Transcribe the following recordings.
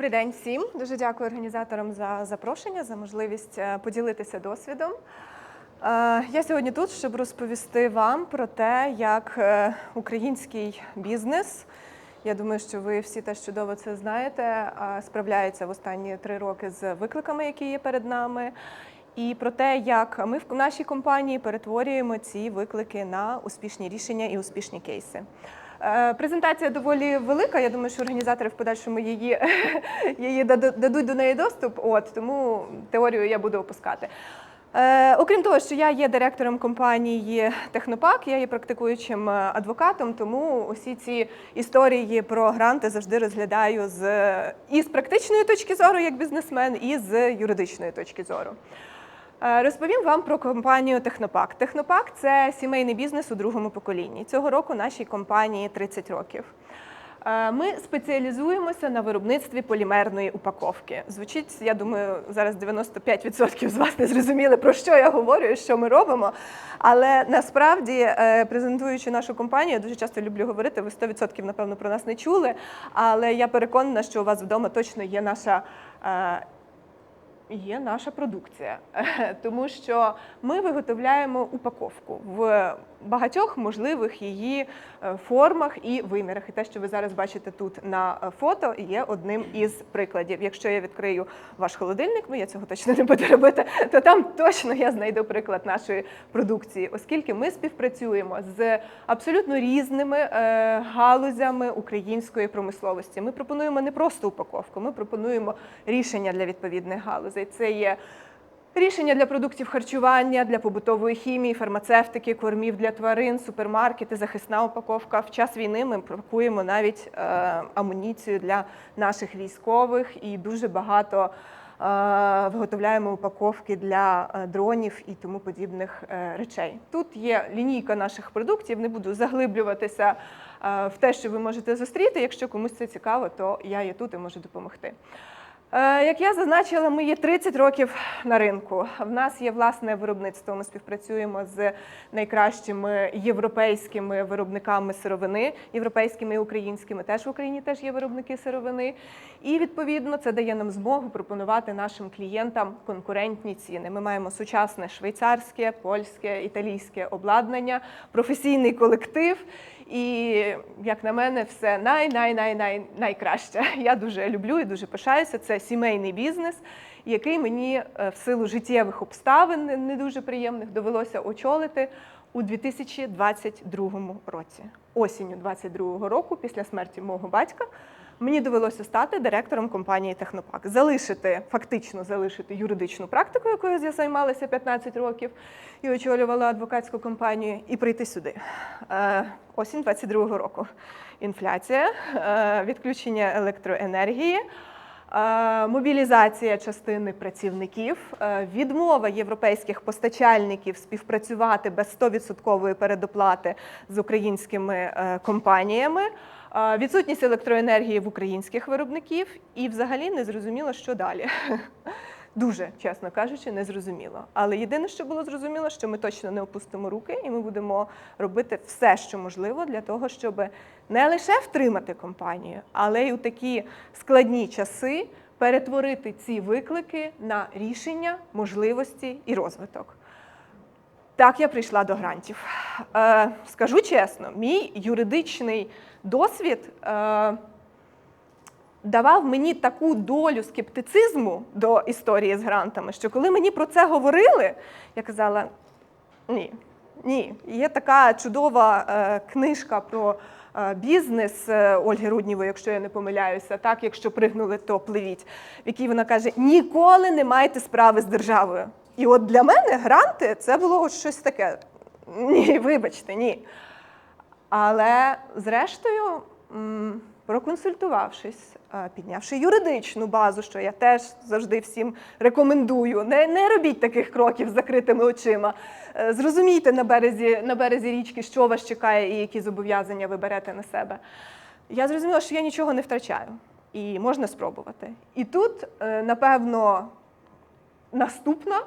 Добрий день всім. Дуже дякую організаторам за запрошення, за можливість е, поділитися досвідом. Е, Я сьогодні тут, щоб розповісти вам про те, як е, український бізнес, я думаю, що ви всі теж чудово це знаєте, справляється в останні три роки з викликами, які є перед нами. І про те, як ми в нашій компанії перетворюємо ці виклики на успішні рішення і успішні кейси. Е, Презентація доволі велика. Я думаю, що організатори в подальшому її, її дадуть до неї доступ. От тому теорію я буду опускати. Е, окрім того, що я є директором компанії Технопак, я є практикуючим е, адвокатом, тому усі ці історії про гранти завжди розглядаю з і з практичної точки зору як бізнесмен, і з юридичної точки зору. Е, Розповім вам про компанію Технопак. Технопак це сімейний бізнес у другому поколінні. Цього року нашій компанії 30 років. Е, Ми спеціалізуємося на виробництві полімерної упаковки. Звучить, я думаю, зараз 95% з вас не зрозуміли, про що я говорю і що ми робимо. Але насправді, е, презентуючи нашу компанію, я дуже часто люблю говорити, ви 100% напевно про нас не чули. Але я переконана, що у вас вдома точно є наша. Є наша продукція, тому що ми виготовляємо упаковку в багатьох можливих її е, формах і вимірах. І те, що ви зараз бачите тут на е, фото, є одним із прикладів. Якщо я відкрию ваш холодильник, ну я цього точно не буду робити, то там точно я знайду приклад нашої продукції, оскільки ми співпрацюємо з абсолютно різними е, галузями української промисловості. Ми пропонуємо не просто упаковку, ми пропонуємо рішення для відповідних галузей. Це є Рішення для продуктів харчування, для побутової хімії, фармацевтики, кормів для тварин, супермаркети, захисна упаковка. В час війни ми пакуємо навіть е, амуніцію для наших військових і дуже багато е, виготовляємо упаковки для е, дронів і тому подібних речей. Тут є лінійка наших продуктів. Не буду заглиблюватися в те, що ви можете зустріти. Якщо комусь це цікаво, то я є тут і можу допомогти. Е, Як я зазначила, ми є 30 років на ринку. В нас є власне виробництво. Ми співпрацюємо з найкращими європейськими виробниками сировини, європейськими і українськими. Теж в Україні теж є виробники сировини. І відповідно це дає нам змогу пропонувати нашим клієнтам конкурентні ціни. Ми маємо сучасне швейцарське, польське, італійське обладнання, професійний колектив. І як на мене, все най-най-най-най найкраще. Я дуже люблю і дуже пишаюся. Це сімейний бізнес, який мені е, в силу життєвих обставин не- дуже приємних довелося очолити у 2022 році. Осінню 2022 року, після смерті мого батька, мені довелося стати директором компанії Технопак, залишити фактично залишити юридичну практику, якою я займалася 15 років, і очолювала адвокатську компанію, і прийти сюди. Е, Осінь 22 року. Інфляція, е, відключення електроенергії. Е, Мобілізація частини працівників, е, відмова європейських постачальників співпрацювати без 100% передоплати з українськими е, компаніями, відсутність електроенергії в українських виробників, і взагалі не зрозуміло, що далі. Дуже, чесно кажучи, не зрозуміло. Але єдине, що було зрозуміло, що ми точно не опустимо руки, і ми будемо робити все, що можливо, для того, щоб не лише втримати компанію, але й у такі складні часи перетворити ці виклики на рішення, можливості і розвиток. Так я прийшла до грантів. Е, скажу чесно, мій юридичний досвід. Давав мені таку долю скептицизму до історії з грантами, що коли мені про це говорили, я казала: ні, ні, є така чудова е, книжка про. е, Бізнес е, Ольги Руднєвої, якщо я не помиляюся, так якщо пригнули, то пливіть, в якій вона каже: ніколи не майте справи з державою. І от для мене гранти це було щось таке. Ні, вибачте, ні. Але зрештою, проконсультувавшись, е, піднявши юридичну базу, що я теж завжди всім рекомендую, не, не робіть таких кроків з закритими очима. Е, Зрозумійте на березі, на березі річки, що вас чекає і які зобов'язання ви берете на себе. Я зрозуміла, що я нічого не втрачаю. І можна спробувати. І тут, е, напевно, наступна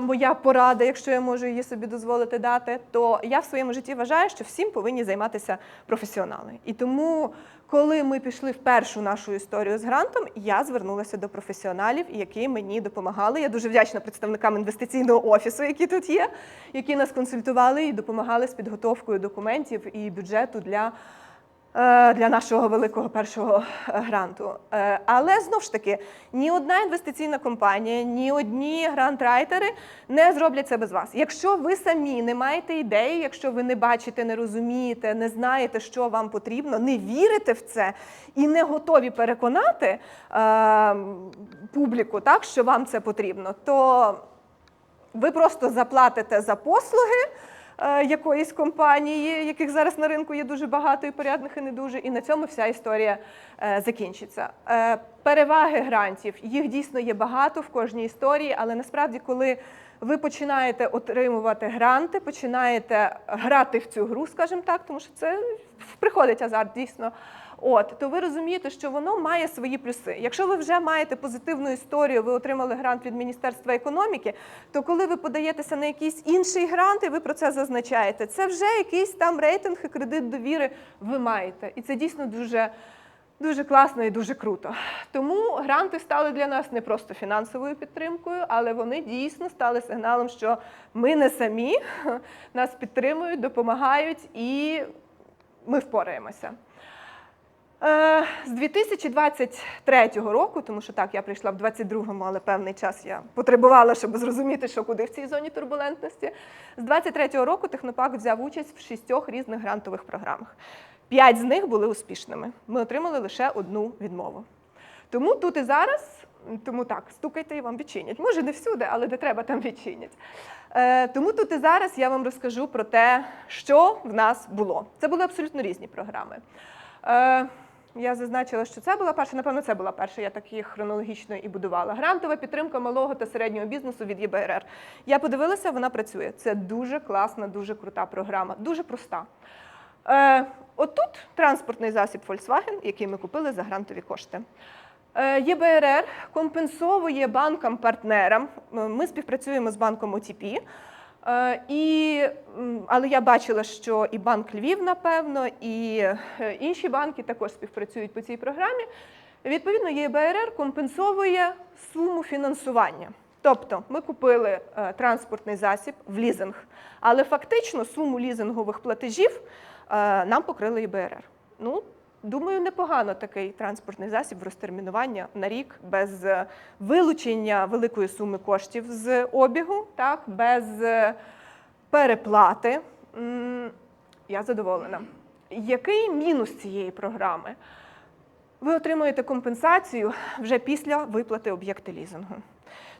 моя порада, якщо я можу її собі дозволити дати, то я в своєму житті вважаю, що всім повинні займатися професіонали. І тому, коли ми пішли в першу нашу історію з грантом, я звернулася до професіоналів, які мені допомагали. Я дуже вдячна представникам інвестиційного офісу, які тут є, які нас консультували і допомагали з підготовкою документів і бюджету для. Е, Для нашого великого першого е, гранту. Е, Але знов ж таки, ні одна інвестиційна компанія, ні одні грантрайтери не зроблять це без вас. Якщо ви самі не маєте ідеї, якщо ви не бачите, не розумієте, не знаєте, що вам потрібно, не вірите в це і не готові переконати е, публіку, так, що вам це потрібно, то ви просто заплатите за послуги якоїсь компанії, яких зараз на ринку є дуже багато і порядних, і не дуже, і на цьому вся історія е, закінчиться. Е, переваги грантів їх дійсно є багато в кожній історії, але насправді, коли ви починаєте отримувати гранти, починаєте грати в цю гру, скажімо так, тому що це приходить азарт дійсно. От, то ви розумієте, що воно має свої плюси. Якщо ви вже маєте позитивну історію, ви отримали грант від Міністерства економіки, то коли ви подаєтеся на якийсь інший грант, і ви про це зазначаєте, це вже якийсь там рейтинг і кредит довіри ви маєте. І це дійсно дуже. Дуже класно і дуже круто. Тому гранти стали для нас не просто фінансовою підтримкою, але вони дійсно стали сигналом, що ми не самі, нас підтримують, допомагають і ми впораємося. Е, З 2023 року, тому що так, я прийшла в 22-му, але певний час я потребувала, щоб зрозуміти, що куди в цій зоні турбулентності. З 23-го року Технопак взяв участь в шістьох різних грантових програмах. П'ять з них були успішними. Ми отримали лише одну відмову. Тому тут і зараз, тому так, стукайте і вам відчинять. Може, не всюди, але де треба, там відчинять. Е, тому тут і зараз я вам розкажу про те, що в нас було. Це були абсолютно різні програми. Я зазначила, що це була перша, напевно, це була перша, я так їх хронологічно і будувала. Грантова підтримка малого та середнього бізнесу від ЄБРР. Я подивилася, вона працює. Це дуже класна, дуже крута програма, дуже проста. Е, отут транспортний засіб Volkswagen, який ми купили за грантові кошти. Е, ЄБРР компенсовує банкам-партнерам. Ми співпрацюємо з банком OTP. Е, І, але я бачила, що і банк Львів, напевно, і е, інші банки також співпрацюють по цій програмі. Відповідно, ЄБРР компенсовує суму фінансування. Тобто ми купили е, транспортний засіб в лізинг, але фактично суму лізингових платежів нам покрили ЄБРР. Ну, думаю, непогано такий транспортний засіб в розтермінування на рік без е, вилучення великої суми коштів з обігу, так, без е, переплати. Я задоволена. Який мінус цієї програми? Ви отримуєте компенсацію вже після виплати об'єкти лізингу.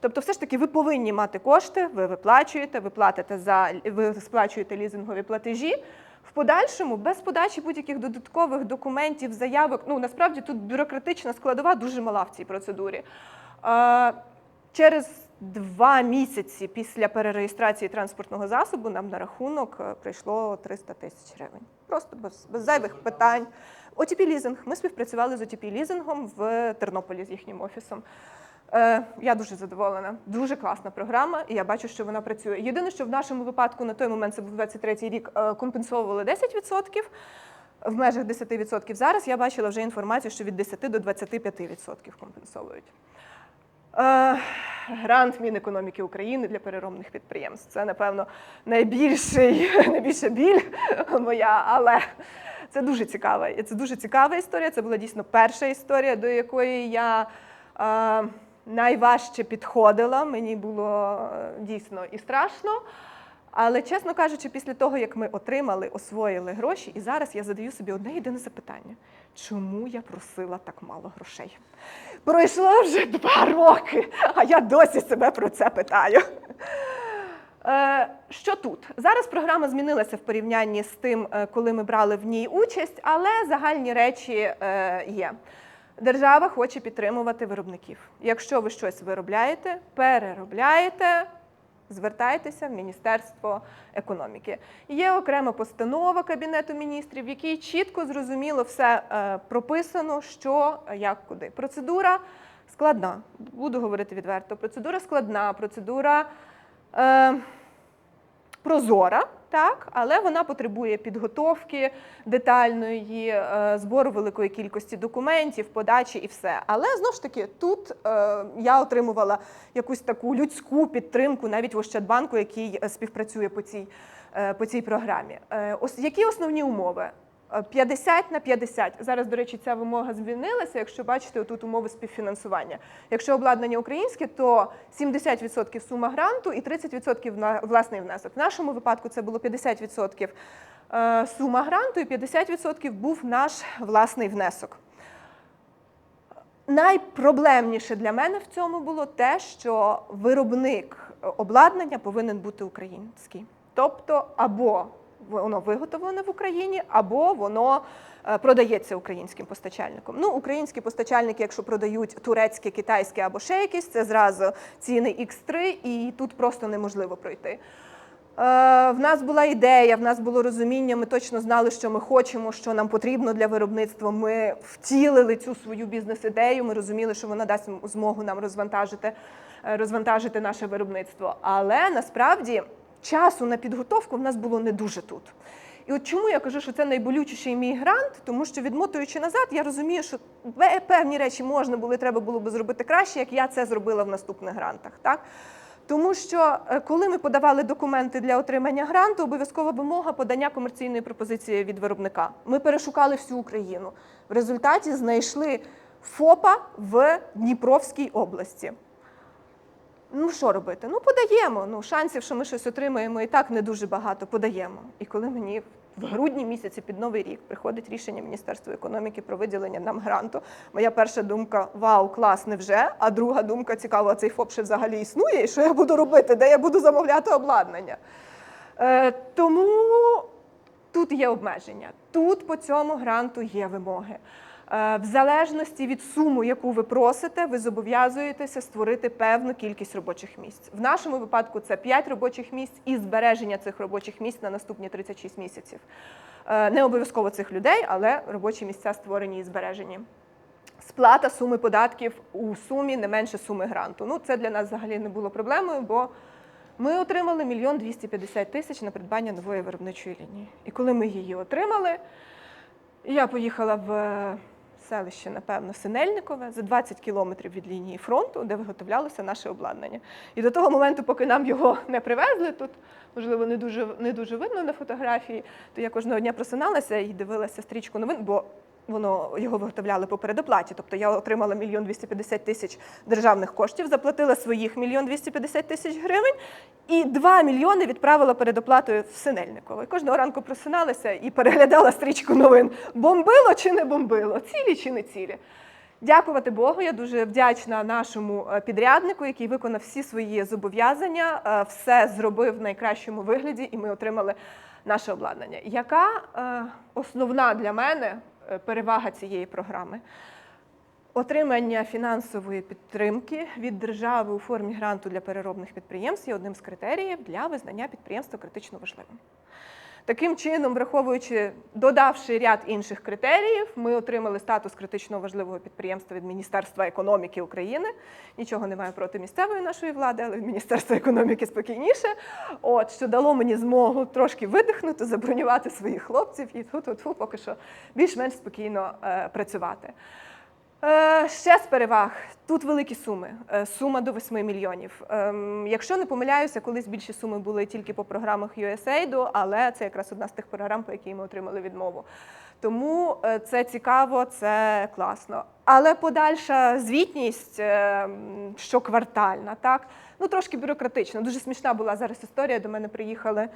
Тобто, все ж таки, ви повинні мати кошти, ви виплачуєте, ви платите за ви сплачуєте лізингові платежі. В подальшому, без подачі будь-яких додаткових документів, заявок, ну насправді тут бюрократична складова дуже мала в цій процедурі. Е, Через два місяці після перереєстрації транспортного засобу нам на рахунок е, прийшло 300 тисяч гривень. Просто без, без зайвих питань. OTP лізинг. Ми співпрацювали з OTP лізингом в Тернополі з їхнім офісом. Е, я дуже задоволена. Дуже класна програма, і я бачу, що вона працює. Єдине, що в нашому випадку на той момент це був 23-й рік, е, компенсовували 10%. В межах 10%. Зараз я бачила вже інформацію, що від 10 до 25% компенсовують. Е, Грант Мінекономіки України для переробних підприємств. Це, напевно, найбільший, найбільша біль моя, але це дуже цікава. Це дуже цікава історія. Це була дійсно перша історія, до якої я найважче підходила. Мені було е, дійсно і страшно. Але, чесно кажучи, після того, як ми отримали, освоїли гроші, і зараз я задаю собі одне єдине запитання: чому я просила так мало грошей? Пройшло вже два роки, а я досі себе про це питаю. Е, Що тут? Зараз програма змінилася в порівнянні з тим, е, коли ми брали в ній участь, але загальні речі є. Держава хоче підтримувати виробників. Якщо ви щось виробляєте, переробляєте, Звертайтеся в Міністерство економіки. Є окрема постанова Кабінету міністрів, в якій чітко зрозуміло все е, прописано, що, як, куди. Процедура складна. Буду говорити відверто. Процедура складна, процедура е, прозора, так, але вона потребує підготовки детальної, е, збору великої кількості документів, подачі і все. Але знову ж таки, тут е, я отримувала якусь таку людську підтримку навіть в Ощадбанку, який е, співпрацює по цій, по цій програмі. Які основні умови? Е, 50 на 50. Зараз, до речі, ця вимога змінилася. Якщо бачите, тут умови співфінансування. Якщо обладнання українське, то 70% сума гранту і 30% на власний внесок. В нашому випадку це було 50% е, сума гранту і 50% був наш власний внесок. Найпроблемніше для мене в цьому було те, що виробник обладнання повинен бути український. Тобто, або воно виготовлене в Україні, або воно е, продається українським постачальником. Ну, українські постачальники, якщо продають турецьке, китайське або ще якісь, це зразу ціни X3, і тут просто неможливо пройти. Е, В нас була ідея, в нас було розуміння, ми точно знали, що ми хочемо, що нам потрібно для виробництва. Ми втілили цю свою бізнес-ідею. Ми розуміли, що вона дасть змогу нам розвантажити, е, розвантажити наше виробництво. Але насправді часу на підготовку в нас було не дуже тут. І от чому я кажу, що це найболючіший мій грант, тому що відмотуючи назад, я розумію, що певні речі можна було, треба було би зробити краще, як я це зробила в наступних грантах. Так? Тому що е, коли ми подавали документи для отримання гранту, обов'язкова вимога подання комерційної пропозиції від виробника. Ми перешукали всю Україну. В результаті знайшли ФОПа в Дніпровській області. Ну що робити? Ну подаємо. Ну шансів, що ми щось отримаємо, і так не дуже багато. Подаємо. І коли мені в грудні місяці під новий рік приходить рішення Міністерства економіки про виділення нам гранту, моя перша думка вау, клас, невже? А друга думка цікаво, цей ФОП ще взагалі існує, і що я буду робити? Де я буду замовляти обладнання? Е, тому тут є обмеження. Тут по цьому гранту є вимоги. Е, В залежності від суми, яку ви просите, ви зобов'язуєтеся створити певну кількість робочих місць. В нашому випадку це 5 робочих місць і збереження цих робочих місць на наступні 36 місяців. Е, Не обов'язково цих людей, але робочі місця створені і збережені. Сплата суми податків у сумі не менше суми гранту. Ну, це для нас взагалі не було проблемою, бо ми отримали мільйон 250 тисяч на придбання нової виробничої лінії. І коли ми її отримали, я поїхала в селище, напевно, Синельникове за 20 кілометрів від лінії фронту, де виготовлялося наше обладнання. І до того моменту, поки нам його не привезли, тут можливо не дуже не дуже видно на фотографії, то я кожного дня просиналася і дивилася стрічку новин, бо воно його виготовляли по передоплаті. Тобто я отримала мільйон 250 тисяч державних коштів, заплатила своїх мільйон 250 тисяч гривень, і 2 мільйони відправила передоплатою в Синельниково. І кожного ранку просиналася і переглядала стрічку новин. Бомбило чи не бомбило? Цілі чи не цілі? Дякувати Богу, я дуже вдячна нашому е, підряднику, який виконав всі свої зобов'язання, е, все зробив в найкращому вигляді, і ми отримали наше обладнання. Яка е, основна для мене перевага цієї програми? Отримання фінансової підтримки від держави у формі гранту для переробних підприємств є одним з критеріїв для визнання підприємства критично важливим. Таким чином, враховуючи, додавши ряд інших критеріїв, ми отримали статус критично важливого підприємства від Міністерства економіки України. Нічого немає проти місцевої нашої влади, але від Міністерства економіки спокійніше. От що дало мені змогу трошки видихнути, забронювати своїх хлопців і тфу-тфу-тфу, поки що більш-менш спокійно е, працювати. Е, Ще з переваг. Тут великі суми. Е, Сума до 8 мільйонів. Ем, Якщо не помиляюся, колись більші суми були тільки по програмах USAID, але це якраз одна з тих програм, по якій ми отримали відмову. Тому е, це цікаво, це класно. Але подальша звітність е, м, щоквартальна, так? Ну, трошки бюрократично. Дуже смішна була зараз історія. До мене приїхали.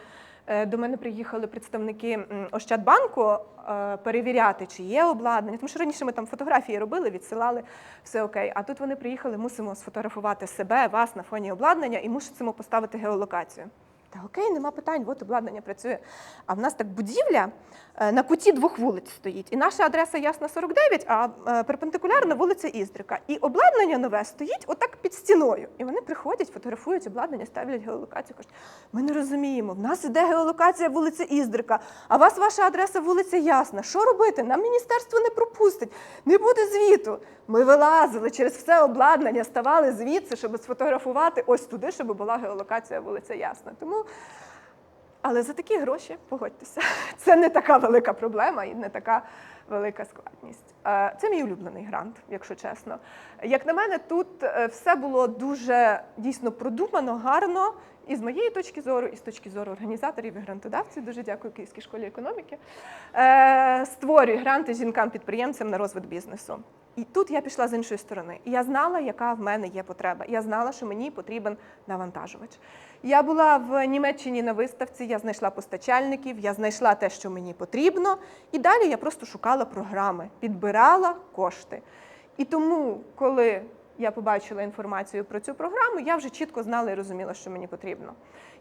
Е, До мене приїхали представники Ощадбанку е, перевіряти, чи є обладнання. Тому що раніше ми там фотографії робили, відсилали, все окей. А тут вони приїхали, мусимо сфотографувати себе, вас на фоні обладнання і мусимо поставити геолокацію. Та окей, нема питань, от обладнання працює. А в нас так будівля е, на куті двох вулиць стоїть. І наша адреса Ясна 49, а е, перпендикулярна вулиця Іздрика. І обладнання нове стоїть отак під стіною. І вони приходять, фотографують обладнання, ставлять геолокацію. Кажуть, ми не розуміємо, в нас іде геолокація вулиця Іздрика, а у вас ваша адреса вулиця Ясна. Що робити? Нам міністерство не пропустить, не буде звіту. Ми вилазили через все обладнання, ставали звідси, щоб сфотографувати ось туди, щоб була геолокація вулиця Ясна. Тому але за такі гроші, погодьтеся, це не така велика проблема і не така велика складність. Е, Це мій улюблений грант, якщо чесно. Як на мене, тут е, все було дуже дійсно продумано, гарно. І з моєї точки зору, і з точки зору організаторів і грантодавців, дуже дякую Київській школі економіки. Е, Створюю гранти жінкам-підприємцям на розвиток бізнесу. І тут я пішла з іншої сторони. І я знала, яка в мене є потреба. Я знала, що мені потрібен навантажувач. Я була в Німеччині на виставці, я знайшла постачальників, я знайшла те, що мені потрібно, і далі я просто шукала програми, підбирала кошти. І тому, коли я побачила інформацію про цю програму, я вже чітко знала і розуміла, що мені потрібно.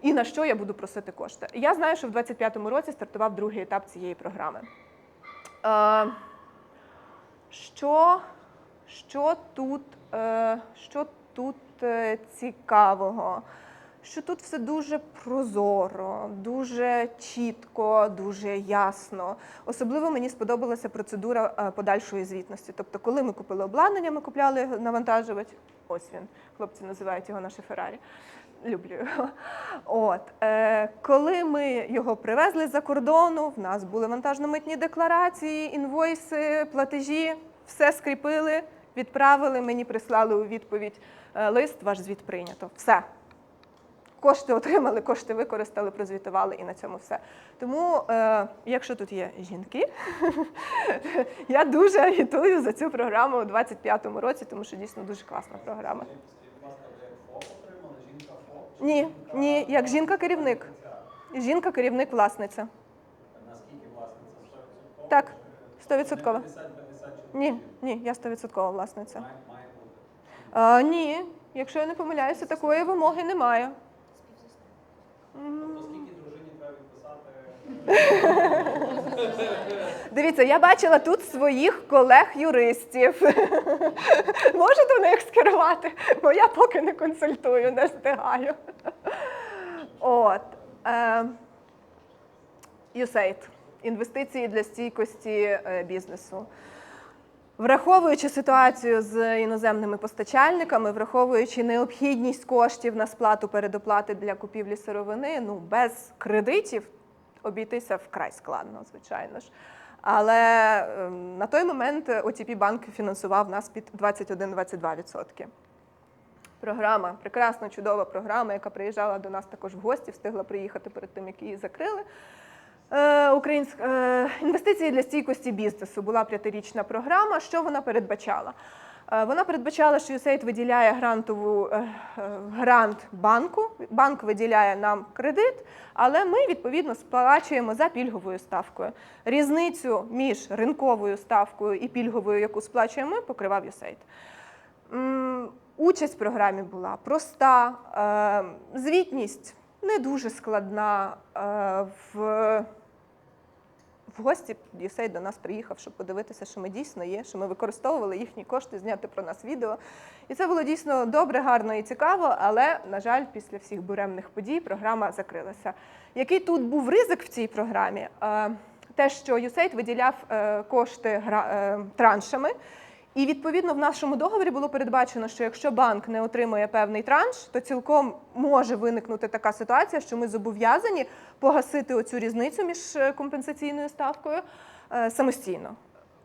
І на що я буду просити кошти. Я знаю, що в 25-му році стартував другий етап цієї програми. Що, що тут, е, що тут е, цікавого? Що тут все дуже прозоро, дуже чітко, дуже ясно. Особливо мені сподобалася процедура е, подальшої звітності. Тобто, коли ми купили обладнання, ми купляли навантажувач. Ось він, хлопці називають його наше Феррарі. Люблю його. От е, коли ми його привезли за кордону, в нас були вантажно-митні декларації, інвойси, платежі, все скріпили, відправили. Мені прислали у відповідь е, лист, ваш звіт прийнято. Все. Кошти отримали, кошти використали, прозвітували і на цьому все. Тому, е, якщо тут є жінки, я дуже агітую за цю програму у 25-му році, тому що дійсно дуже класна програма. Ні, ні, як жінка-керівник. Жінка-керівник власниця. Наскільки власниця Так, 100%. 50-50 Ні, ні, я 100% власниця. А, ні, якщо я не помиляюся, такої вимоги немає. Тобто скільки дружині треба відписати? Дивіться, я бачила тут своїх колег-юристів. Можу до них скерувати, бо я поки не консультую, не встигаю. От. Е, USAID. Інвестиції для стійкості е, бізнесу. Враховуючи ситуацію з іноземними постачальниками, враховуючи необхідність коштів на сплату передоплати для купівлі сировини, ну без кредитів обійтися вкрай складно, звичайно ж. Але ем, на той момент OTP банк фінансував нас під 21-22%. Програма, прекрасна, чудова програма, яка приїжджала до нас також в гості, встигла приїхати перед тим, як її закрили. Е, Українська е, інвестиції для стійкості бізнесу була п'ятирічна програма. Що вона передбачала? Е, Вона передбачала, що USAID виділяє грантову е, е, грант банку. Банк виділяє нам кредит, але ми відповідно сплачуємо за пільговою ставкою. Різницю між ринковою ставкою і пільговою, яку сплачуємо, ми, покривав USAID. Участь в програмі була проста, звітність не дуже складна. В гості Юсей до нас приїхав, щоб подивитися, що ми дійсно є, що ми використовували їхні кошти, зняти про нас відео. І це було дійсно добре, гарно і цікаво, але, на жаль, після всіх буремних подій програма закрилася. Який тут був ризик в цій програмі? Е, Те, що USAID виділяв е, кошти е, траншами. І відповідно в нашому договорі було передбачено, що якщо банк не отримує певний транш, то цілком може виникнути така ситуація, що ми зобов'язані погасити оцю різницю між е, компенсаційною ставкою е, самостійно.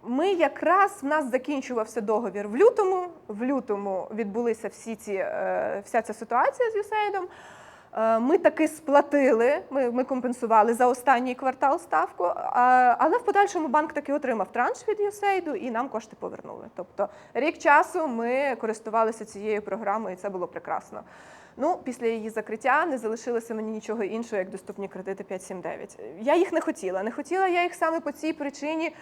Ми якраз в нас закінчувався договір в лютому. В лютому відбулися всі ці е, вся ця ситуація з USAID. Е, Ми таки сплатили, ми, компенсували за останній квартал ставку, але в подальшому банк таки отримав транш від USAID і нам кошти повернули. Тобто рік часу ми користувалися цією програмою, і це було прекрасно. Ну, після її закриття не залишилося мені нічого іншого, як доступні кредити 579. Я їх не хотіла. Не хотіла я їх саме по цій причині.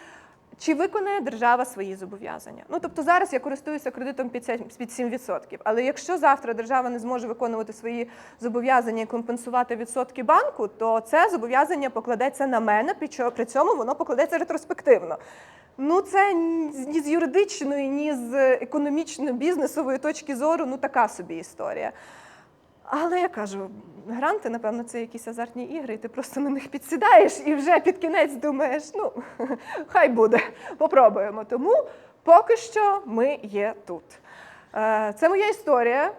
Чи виконає держава свої зобов'язання? Ну тобто зараз я користуюся кредитом під сем- під 7%, але якщо завтра держава не зможе виконувати свої зобов'язання і компенсувати відсотки банку, то це зобов'язання покладеться на мене, при цьому воно покладеться ретроспективно. Ну, це ні з юридичної, ні з економічно-бізнесової точки зору, ну така собі історія. Але я кажу, гранти, напевно, це якісь азартні ігри, і ти просто на них підсідаєш і вже під кінець думаєш, ну, хай буде, попробуємо. Тому поки що ми є тут. Е, Це моя історія.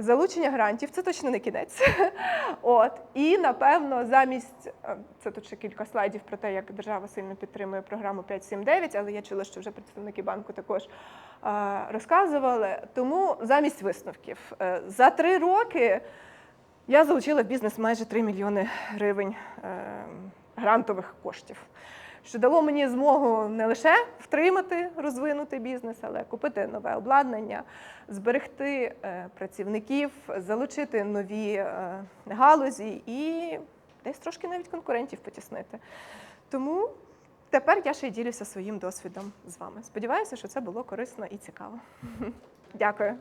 Залучення грантів це точно не кінець. От і напевно, замість е, це тут ще кілька слайдів про те, як держава сильно підтримує програму 5.7.9, але я чула, що вже представники банку також е, розказували. Тому замість висновків е, за три роки я залучила в бізнес майже 3 мільйони гривень грантових коштів. Що дало мені змогу не лише втримати, розвинути бізнес, але купити нове обладнання, зберегти е, працівників, залучити нові е, галузі і десь трошки навіть конкурентів потіснити. Тому тепер я ще й ділюся своїм досвідом з вами. Сподіваюся, що це було корисно і цікаво. Дякую.